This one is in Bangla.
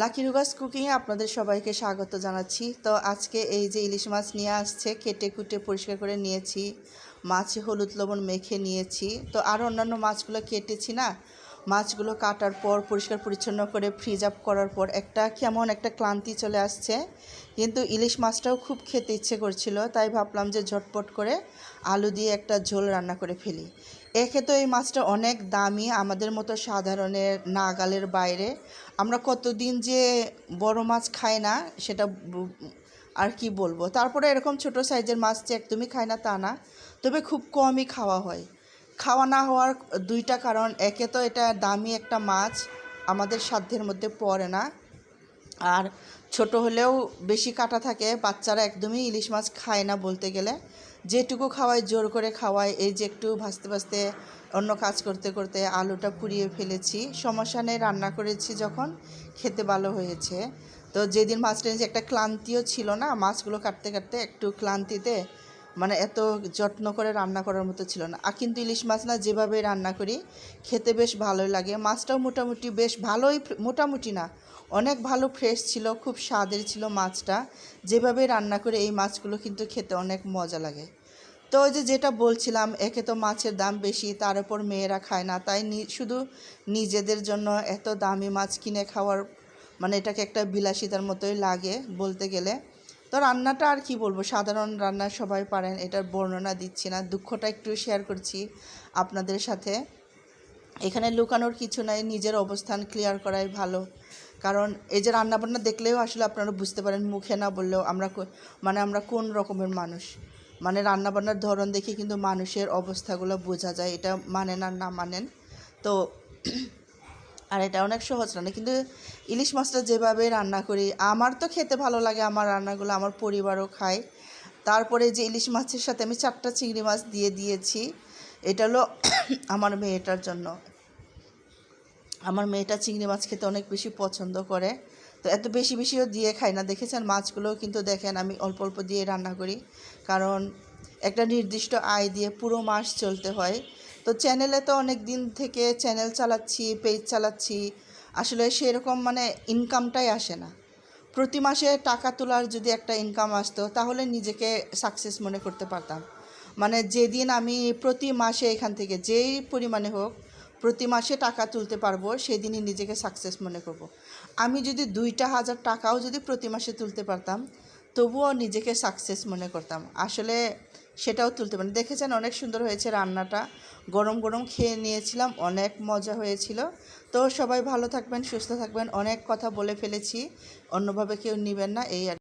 লাকি রুগাস কুকিংয়ে আপনাদের সবাইকে স্বাগত জানাচ্ছি। তো আজকে এই যে ইলিশ মাছ নিয়ে আসছে, কেটে কুটে পরিষ্কার করে নিয়েছি, মাছ হলুদ লবণ মেখে নিয়েছি। তো আর অন্যান্য মাছগুলো কেটেছি না মাছগুলো কাটার পর, পরিষ্কার পরিচ্ছন্ন করে ফ্রিজ আপ করার পর একটা কেমন একটা ক্লান্তি চলে আসছে। কিন্তু ইলিশ মাছটাও খুব খেতে ইচ্ছে করছিল, তাই ভাবলাম যে ঝটপট করে আলু দিয়ে একটা ঝোল রান্না করে ফেলি। একে তো এই মাছটা অনেক দামি, আমাদের মতো সাধারণের নাগালের বাইরে। আমরা কতদিন যে বড় মাছ খাই না, সেটা আর কি বলব? তারপরে এরকম ছোট সাইজের মাছ যে একদমই খাই না তা না। তবে খুব কমই খাওয়া হয়। খাওয়া না হওয়ার দুইটা কারণ। একে তো এটা দামি একটা মাছ, আমাদের সাধ্যের মধ্যে পড়ে না। আর ছোট হলেও বেশি কাটা থাকে, বাচ্চারা একদমই ইলিশ মাছ খায় না বলতে গেলে। যেটুকু খাওয়ায়, জোর করে খাওয়ায়। এই যে একটু ভাজতে ভাজতে অন্য কাজ করতে করতে আলুটা পুড়িয়ে ফেলেছি। সমস্যা নেই, রান্না করেছি যখন, খেতে ভালো হয়েছে। তো যেদিন মাছটা একটা ক্লান্তিও ছিল না। মাছগুলো কাটতে কাটতে একটু ক্লান্তিতে মানে এত যত্ন করে রান্না করার মতো ছিল না। আর কিন্তু ইলিশ মাছ না যেভাবে রান্না করি, খেতে বেশ ভালোই লাগে। মাছটাও মোটামুটি বেশ ভালোই, মোটামুটি না, অনেক ভালো ফ্রেশ ছিল, খুব স্বাদের ছিল মাছটা। যেভাবে রান্না করে, এই মাছগুলো কিন্তু খেতে অনেক মজা লাগে। তো ওই যে যেটা বলছিলাম, একে তো মাছের দাম বেশি, তার উপর মেয়েরা খায় না। তাই শুধু নিজেদের জন্য এত দামি মাছ কিনে খাওয়ার মানে এটাকে একটা বিলাসিতার মতোই লাগে বলতে গেলে। তো রান্নাটা আর কি বলব? সাধারণ রান্না সবাই পারেন, এটার বর্ণনা দিচ্ছি না, দুঃখটা একটু শেয়ার করছি আপনাদের সাথে। এখানে লুকানোর কিছু নাই, নিজের অবস্থান ক্লিয়ার করাই ভালো। কারণ এই যে রান্নাবান্না দেখলেও আসলে আপনারা বুঝতে পারেন, মুখে না বললেও আমরা মানে আমরা কোন রকমের মানুষ? মানে রান্নাবান্নার ধরন দেখে কিন্তু মানুষের অবস্থাগুলো বোঝা যায়, এটা মানেন আর না মানেন। তো আর এটা অনেক সহজ রান্না। কিন্তু ইলিশ মাছটা যেভাবে রান্না করি, আমার তো খেতে ভালো লাগে আমার রান্নাগুলো, আমার পরিবারও খায়। তারপরে যে ইলিশ মাছের সাথে আমি চারটা চিংড়ি মাছ দিয়ে দিয়েছি, এটা হলো আমার মেয়েটার জন্য। আমার মেয়েটা চিংড়ি মাছ খেতে অনেক বেশি পছন্দ করে। তো এত বেশি বেশিও দিয়ে খাই না। দেখেছেন মাছগুলোও কিন্তু দেখেন আমি অল্প অল্প দিয়ে রান্না করি। কারণ একটা নির্দিষ্ট আয় দিয়ে পুরো মাস চলতে হয়। তো চ্যানেলে তো অনেক দিন থেকে চ্যানেল চালাচ্ছি পেজ চালাচ্ছি। আসলে সেরকম মানে ইনকামটাই আসে না। প্রতি মাসে টাকা তোলার যদি একটা ইনকাম আসতো, তাহলে নিজেকে সাকসেস মনে করতে পারতাম। মানে যেদিন আমি প্রতি মাসে এখান থেকে যেই পরিমাণে হোক, প্রতি মাসে টাকা তুলতে পারব, সেদিনই নিজেকে সাকসেস মনে করব। আমি যদি দুইটা হাজার টাকাও যদি প্রতি মাসে তুলতে পারতাম, তবুও নিজেকে সাকসেস মনে করতাম। আসলে সেটাও তুলতে পারি দেখেছেন অনেক সুন্দর হয়েছে রান্নাটা। গরম গরম খেয়ে নিয়েছিলাম, অনেক মজা হয়েছিল। তো সবাই ভালো থাকবেন, সুস্থ থাকবেন, অনেক কথা বলে ফেলেছি। অন্যভাবে কেউ নেবেন না, এই আর